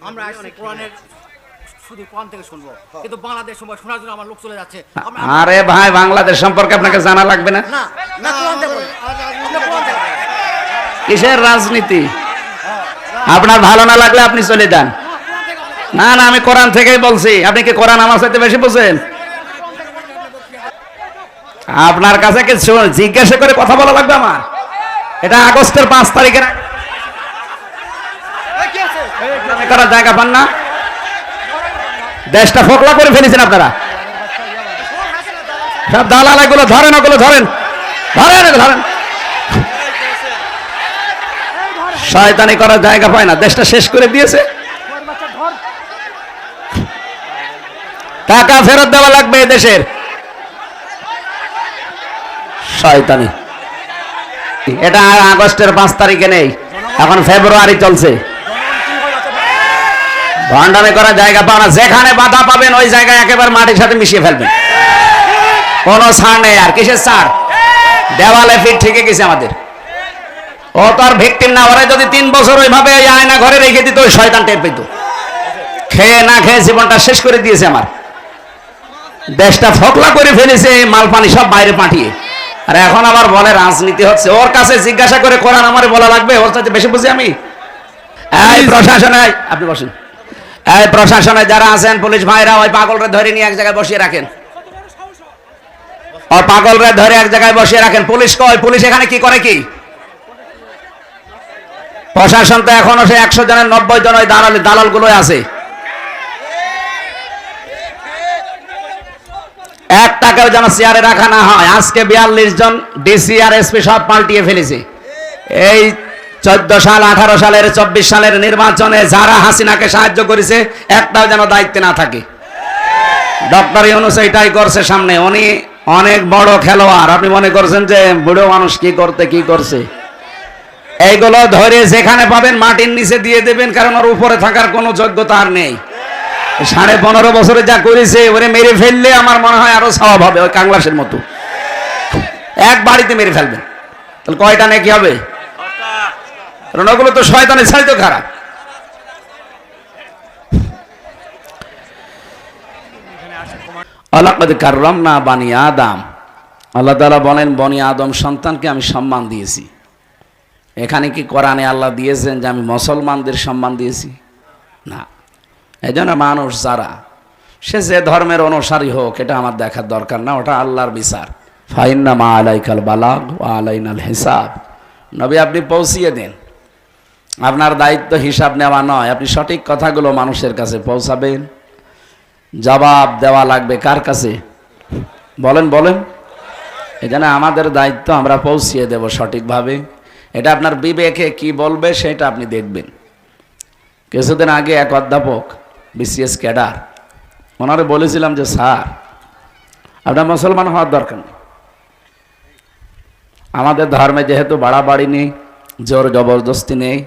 আমরা আসছি কোরআনের শুধু কোরআন থেকে শুনব। কিন্তু বাংলাদেশ সময় শোনার জন্য আমার লোক চলে যাচ্ছে। আরে ভাই বাংলাদেশ সম্পর্কে আপনাকে জানা লাগবে না? কোরআন থেকে। কিসের রাজনীতি? আপনার ভালো না লাগলে আপনি চলে যান। না না আমি কোরআন থেকেই বলছি। আপনি কি কোরআন আমার সাথে বেশি বোঝেন? আপনার কাছে কি শু- জিজ্ঞাসা করে কথা বলা লাগবে আমার? এটা আগস্টের পাঁচ তারিখের আগে এই কি আছে? নামে জায়গা পান না? দেশটা ফোকলা করে ফেলেছেন আপনারা। সব দালাল এগুলো ধরেন, ওগুলো ধরেন। ধরেন ধরেন। শয়তানি করার জায়গা পায় না, দেশটা শেষ করে দিয়েছে। টাকা ফেরত দেওয়া লাগবে দেশের। শয়তানি। এটা আগস্টের পাঁচ তারিখে নেই, এখন ফেব্রুয়ারি চলছে। ভণ্ডামি করার জায়গা পাও না। যেখানে বাধা পাবেন ওই জায়গায় একেবারে মাটির সাথে মিশিয়ে ফেলবেন। কোনো ছাড় নেই আর কিসের ছাড়? দেওয়ালে ফিট থেকে গেছে আমাদের। ও তো আর ভিকটিম না ওরা যদি তিন বছর ওইভাবে এই আয়না ঘরে রেখে দিত ওই শয়তান টের পেত। খেয়ে না খেয়ে জীবনটা শেষ করে দিয়েছে আমার। দেশটা ফকলা করে ফেলেছে মাল পানি সব বাইরে পাঠিয়ে। আর এখন আবার বলে রাজনীতি হচ্ছে। ওর কাছে জিজ্ঞাসা করে কোরআন আমার বলা লাগবে? ওর সাথে বেশি বুঝি আমি? এই প্রশাসনে আপনি বসেন। এই প্রশাসনে যারা আছেন, পুলিশ ভাইরা, ওই পাগলরে ধরে নিয়ে এক জায়গায় বসিয়ে রাখেন। ওই পাগলরে ধরে এক জায়গায় বসিয়ে রাখেন। পুলিশ কয় পুলিশ এখানে কি করে কি? প্রশাসন তো এখনও সে একশো জনের নব্বই জন ওই দালাল দালাল গুলোই আছে। এক টাকাও যেন চেয়ারে রাখা না হয়। আজকে বিয়াল্লিশ জন ডিসি আর এসপি সব পাল্টিয়ে ফেলেছে। এই চোদ্দ সাল, আঠারো সালের, চব্বিশ সালের নির্বাচনে যারা হাসিনাকে সাহায্য করেছে, একটাও যেন দায়িত্বে না থাকে। ডক্টর ইউনুস এইটাই করছে সামনে। উনি অনেক বড় খেলোয়াড়। আপনি মনে করছেন যে বুড়ো মানুষ কি করতে, কি করছে? এইগুলো ধরে যেখানে পাবেন মাটির নিচে দিয়ে দেবেন, কারণ ওর উপরে থাকার কোনো যোগ্যতা আর নেই। সাড়ে পনেরো বছরে যা করেছে, ওরে মেরে ফেললে আমার মনে হয় আরও স্বভাব হবে, ওই কাংলাসের মতো। এক বাড়িতে মেরে ফেলবেন। তাহলে কয়টা নাকি হবে? কারণ ওগুলো তো শয়তানের ছাড়ি খারাপ। আল্লাহ কার্রাম না বানি আদাম। আল্লাহ তালা বলেন, বনি আদম সন্তানকে আমি সম্মান দিয়েছি। এখানে কি কোরআনে আল্লাহ দিয়েছেন যে আমি মুসলমানদের সম্মান দিয়েছি? না। এই জন্য মানুষ যারা, সে যে ধর্মের অনুসারী হোক, এটা আমার দেখার দরকার না, ওটা আল্লাহর বিচার। ফাইন্না মা আলাইকাল বালাগ আলাইনাল হিসাব। নবী আপনি পৌঁছিয়ে দিন। আপনার দায়িত্ব হিসাব নেওয়া নয়। আপনি সঠিক কথাগুলো মানুষের কাছে পৌঁছাবেন। জবাব দেওয়া লাগবে কার কাছে? বলেন বলেন। জন্য আমাদের দায়িত্ব আমরা পৌঁছিয়ে দেব সঠিকভাবে। এটা আপনার বিবেকে কি বলবে সেটা আপনি দেখবেন। কিছুদিন আগে এক অধ্যাপক, বিসিএস ক্যাডার, ওনারে বলেছিলাম যে, স্যার, আপনার মুসলমান হওয়ার দরকার নেই। আমাদের ধর্মে যেহেতু বাড়াবাড়ি নেই, জোর জবরদস্তি নেই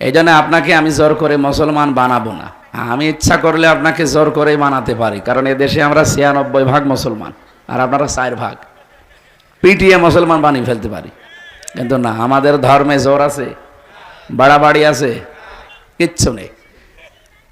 এই জন্য আপনাকে আমি জোর করে মুসলমান বানাবো না। আমি ইচ্ছা করলে আপনাকে জোর করেই বানাতে পারি, কারণ এদেশে আমরা ছিয়ানব্বই ভাগ মুসলমান, আর আপনারা চার ভাগ। পিটিয়ে মুসলমান বানিয়ে ফেলতে পারি। কিন্তু না, আমাদের ধর্মে জোর আছে, বাড়াবাড়ি আছে, কিচ্ছু নেই।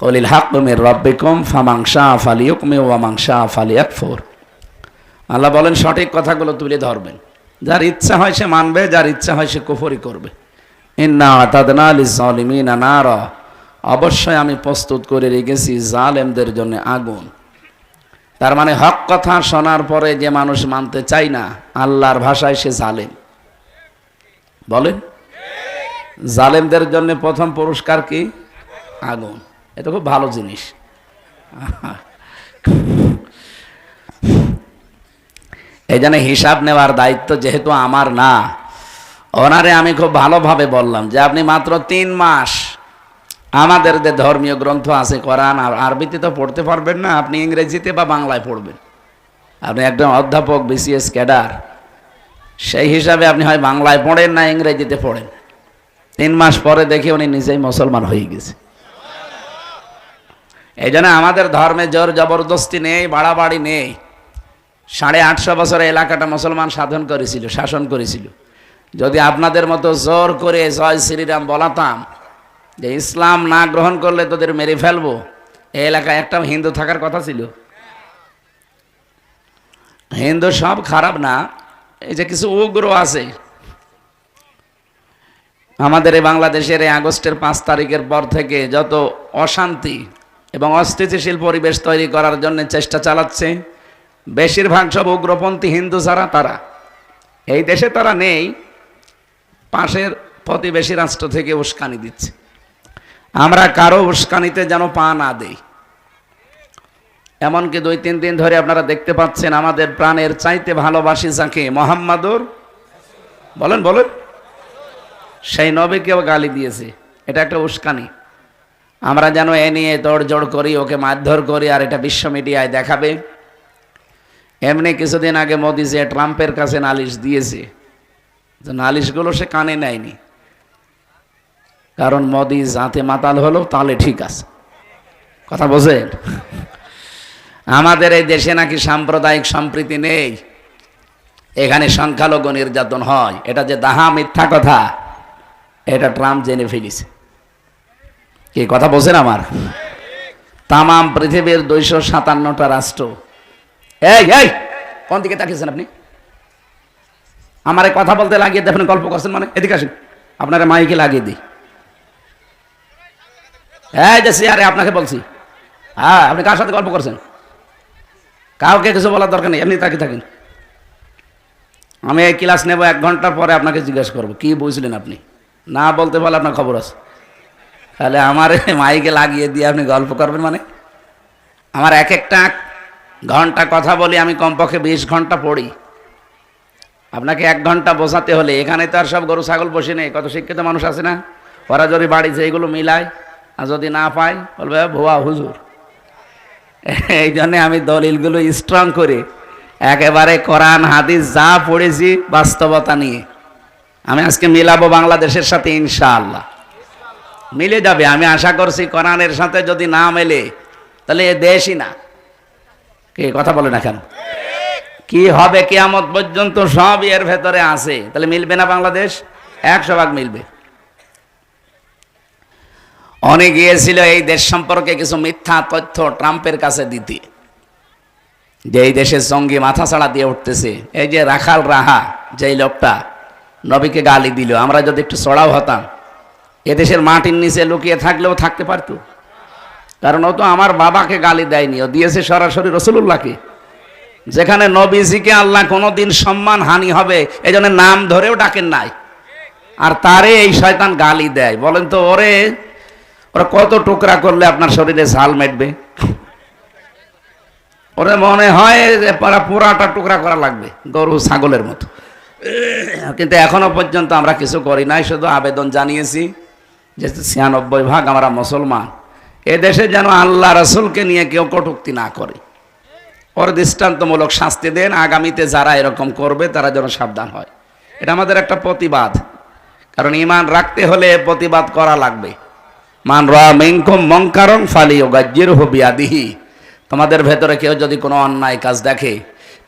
কলিল হাকুমের রব্বিকম ফামাংসা ফালিয়কমে ওয়ামাংসা ফালিয়াকফোর। আল্লাহ বলেন, সঠিক কথাগুলো তুলে ধরবেন। যার ইচ্ছা হয় সে মানবে, যার ইচ্ছা হয় সে কুফরি করবে। ইন্না আতাদনা লিজালিমিন নার। অবশ্যই আমি প্রস্তুত করে রেখেছি জালেমদের জন্য আগুন। তার মানে হক কথা শোনার পরে যে মানুষ মানতে চায় না, আল্লাহর ভাষায় সে জালেম। বলেন? জালেমদের জন্য প্রথম পুরস্কার কি? আগুন। এটা খুব ভালো জিনিস। এই জন্য হিসাব নেওয়ার দায়িত্ব যেহেতু আমার না ওনারে আমি খুব ভালোভাবে বললাম যে আপনি মাত্র তিন মাস আমাদের যে ধর্মীয় গ্রন্থ আছে, কোরআন আর আরবিতে তো পড়তে পারবেন না, আপনি ইংরেজিতে বা বাংলায় পড়বেন। আপনি একজন অধ্যাপক, বিসিএস ক্যাডার, সেই হিসাবে আপনি হয় বাংলায় পড়েন না ইংরেজিতে পড়েন। তিন মাস পরে দেখে উনি নিজেই মুসলমান হয়ে গেছে। এই জন্য আমাদের ধর্মে জোর জবরদস্তি নেই, বাড়াবাড়ি নেই। সাড়ে আটশো বছর এলাকাটা মুসলমান সাধন করেছিল, শাসন করেছিল। যদি আপনাদের মতো জোর করে জয় শ্রীরাম বলাতাম যে ইসলাম না গ্রহণ করলে তোদের মেরে ফেলব এই এলাকায় একটা হিন্দু থাকার কথা ছিল। হিন্দু সব খারাপ না, এই যে কিছু উগ্র আছে। আমাদের এই বাংলাদেশের এই আগস্টের পাঁচ তারিখের পর থেকে যত অশান্তি এবং অস্থিতিশীল পরিবেশ তৈরি করার জন্য চেষ্টা চালাচ্ছে, বেশিরভাগ সব উগ্রপন্থী হিন্দু যারা, তারা। এই দেশে তারা নেই পাশের প্রতিবেশী রাষ্ট্র থেকে উস্কানি দিচ্ছে। আমরা কারও উস্কানিতে যেন পা না দেই। এমনকি দুই, তিন দিন ধরে আপনারা দেখতে পাচ্ছেন আমাদের প্রাণের চাইতে ভালোবাসি যাকে মোহাম্মদুর। বলেন বলেন। সেই নবীকেও গালি দিয়েছে। এটা একটা উস্কানি। আমরা যেন এ নিয়ে তোড়জোড় করি, ওকে মারধর করি, আর এটা বিশ্ব মিডিয়ায় দেখাবে। এমনি কিছুদিন আগে মোদি যে ট্রাম্পের কাছে নালিশ দিয়েছে নালিশগুলো সে কানে নেয়নি। কারণ মোদি যাতে মাতাল হলো, তাহলে ঠিক আছে। কথা বোঝেন? আমাদের এই দেশে নাকি সাম্প্রদায়িক সম্প্রীতি নেই। এখানে সংখ্যালঘু নির্যাতন হয়। এটা যে দাহা মিথ্যা কথা, এটা ট্রাম্প জেনে ফেলিছে। কি, কথা বোঝেন আমার? তামাম পৃথিবীর দুইশো সাতান্নটা রাষ্ট্র। এই এই, কোন দিকে তাকিয়েছেন আপনি? আমার কথা বলতে লাগিয়ে দেখেন গল্প করছেন মানে? এদিকে আসেন। আপনার মাইকে লাগিয়ে দিই। হ্যাঁ যে সিয়ারে, আপনাকে বলছি। হ্যাঁ আপনি কার সাথে গল্প করছেন? কাউকে কিছু বলার দরকার নেই, এমনি তাকে থাকেন। আমি এই ক্লাস নেব এক ঘণ্টার পরে আপনাকে জিজ্ঞেস করব, কি বুঝলেন আপনি? না বলতে পারলে আপনার খবর আছে। তাহলে আমার মাইকে লাগিয়ে দিয়ে আপনি গল্প করবেন মানে? আমার এক একটা ঘণ্টা কথা বলি, আমি কমপক্ষে বিশ ঘণ্টা পড়ি। আপনাকে এক ঘণ্টা বোঝাতে হলে, এখানে তো আর সব গরু ছাগল বসে নেই, কত শিক্ষিত মানুষ আছে না? ওরা যদি বাড়ি যেগুলো মিলায়, আর যদি না পায়, বলবে ভুয়া হুজুর। এই জন্যে আমি দলিলগুলো স্ট্রং করে। একেবারে কোরআন, হাদিস, যা পড়েছি, বাস্তবতা নিয়ে। আমি আজকে মিলাবো বাংলাদেশের সাথে, ইনশাআল্লাহ। মিলে যাবে, আমি আশা করছি কোরআনের সাথে যদি না মেলে, তাহলে এ দেশই না। কে, কথা বলে না কেন? কি হবে কেয়ামত পর্যন্ত সব এর ভেতরে আছে। তাহলে মিলবে না বাংলাদেশ? একশো ভাগ মিলবে। অনেক গিয়েছিল এই দেশ সম্পর্কে কিছু মিথ্যা তথ্য ট্রাম্পের কাছে দিতে। যে এই দেশের সঙ্গে মাথা ছাড়া দিয়ে উঠতেছে। এই যে রাখাল রাহা, যেই লোকটা, নবীকে গালি দিল। আমরা যদি একটু সড়াও হতাম। এদেশের মাটির নিচে লুকিয়ে থাকলেও থাকতে পারতো। কারণ ও তো আমার বাবাকে গালি দেয়নি। ও দিয়েছে সরাসরি রসুল্লাহকে যেখানে নবীজিকে আল্লাহ কোনোদিন সম্মান, হানি হবে এই নাম ধরেও ডাকেন নাই। আর তারে এই শয়তান গালি দেয়। বলেন তো, ওরে, ওরা কত টুকরা করলে আপনার শরীরে ঝাল মেটবে? ওরে মনে হয় যে পারা পুরাটা টুকরা করা লাগবে, গরু, ছাগলের মতো। কিন্তু এখনও পর্যন্ত আমরা কিছু করি নাই, শুধু আবেদন জানিয়েছি যে ছিয়ানব্বই ভাগ আমরা মুসলমান। এদেশে যেন আল্লাহ রসুলকে নিয়ে কেউ কটুক্তি না করে। ওর দৃষ্টান্তমূলক শাস্তি দেন, আগামীতে যারা এরকম করবে তারা যেন সাবধান হয়। এটা আমাদের একটা প্রতিবাদ। কারণ ইমান রাখতে হলে প্রতিবাদ করা লাগবে। মান রা মেঙ্কম মঙ্কারং ফালি ওগাজ্জির হবিয়াদিহি তোমাদের ভেতরে কেউ যদি কোনো অন্যায় কাজ দেখে,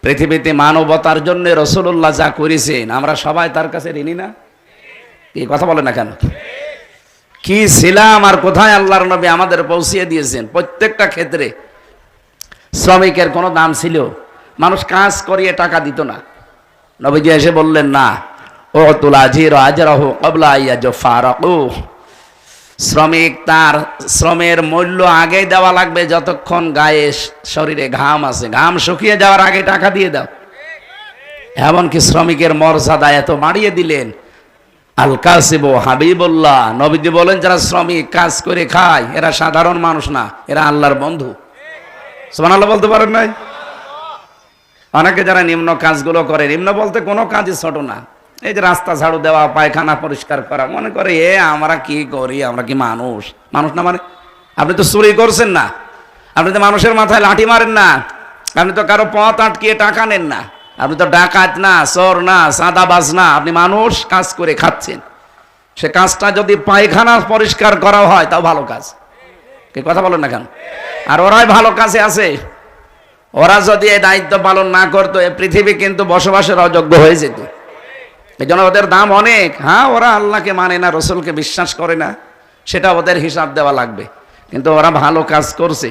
পৃথিবীতে মানবতার জন্য রসুল্লাহ যা করেছেন, আমরা সবাই তার কাছে ঋণী না? এই কথা বলে না কেন? কি ছিলাম আর কোথায় আল্লাহর নবী আমাদের পৌঁছিয়ে দিয়েছেন? প্রত্যেকটা ক্ষেত্রে শ্রমিকের কোনো দাম ছিল? মানুষ কাজ করিয়ে টাকা দিত না। নবীজি এসে বললেন, না ও তুলা জির আজরাহ কবলা শ্রমিক তার শ্রমের মূল্য আগেই দেওয়া লাগবে যতক্ষণ গায়ে শরীরে ঘাম আছে। ঘাম শুকিয়ে যাওয়ার আগে টাকা দিয়ে দাও। এমনকি শ্রমিকের মর্যাদা এত বাড়িয়ে দিলেন। আল কাসিব হাবিবুল্লাহ। নবীজি বলেন, যারা শ্রমিক কাজ করে খায়, এরা সাধারণ মানুষ না, এরা আল্লাহর বন্ধু। সুবহানাল্লাহ বলতে পারেন নাই? অনেকে যারা নিম্ন কাজগুলো করে, নিম্ন বলতে কোনো কাজই ছোট না। এই যে রাস্তা ঝাড়ু দেওয়া, পায়খানা পরিষ্কার করা, মনে করে, এ, আমরা কি করি? আমরা কি মানুষ? মানুষ না মানে? আপনি তো চুরি করছেন না। আপনি তো মানুষের মাথায় লাঠি মারেন না। আপনি তো কারও পথ আটকিয়ে টাকা নেন না। আপনি তো ডাকাত না, চোর না, সাদাবাজ না। আপনি মানুষ, কাজ করে খাচ্ছেন। সে কাজটা যদি পায়খানা পরিষ্কার করা হয়, তাও ভালো কাজ। কে কথা বলেন না কেন? আর ওরাই ভালো কাছে আছে। ওরা যদি এই দায়িত্ব পালন না করতো, এ পৃথিবী কিন্তু বসবাসের অযোগ্য হয়ে যেত। এই জন্য ওদের দাম অনেক। হ্যাঁ ওরা আল্লাহকে মানে না, রসুলকে বিশ্বাস করে না, সেটা ওদের হিসাব দেওয়া লাগবে। কিন্তু ওরা ভালো কাজ করছে।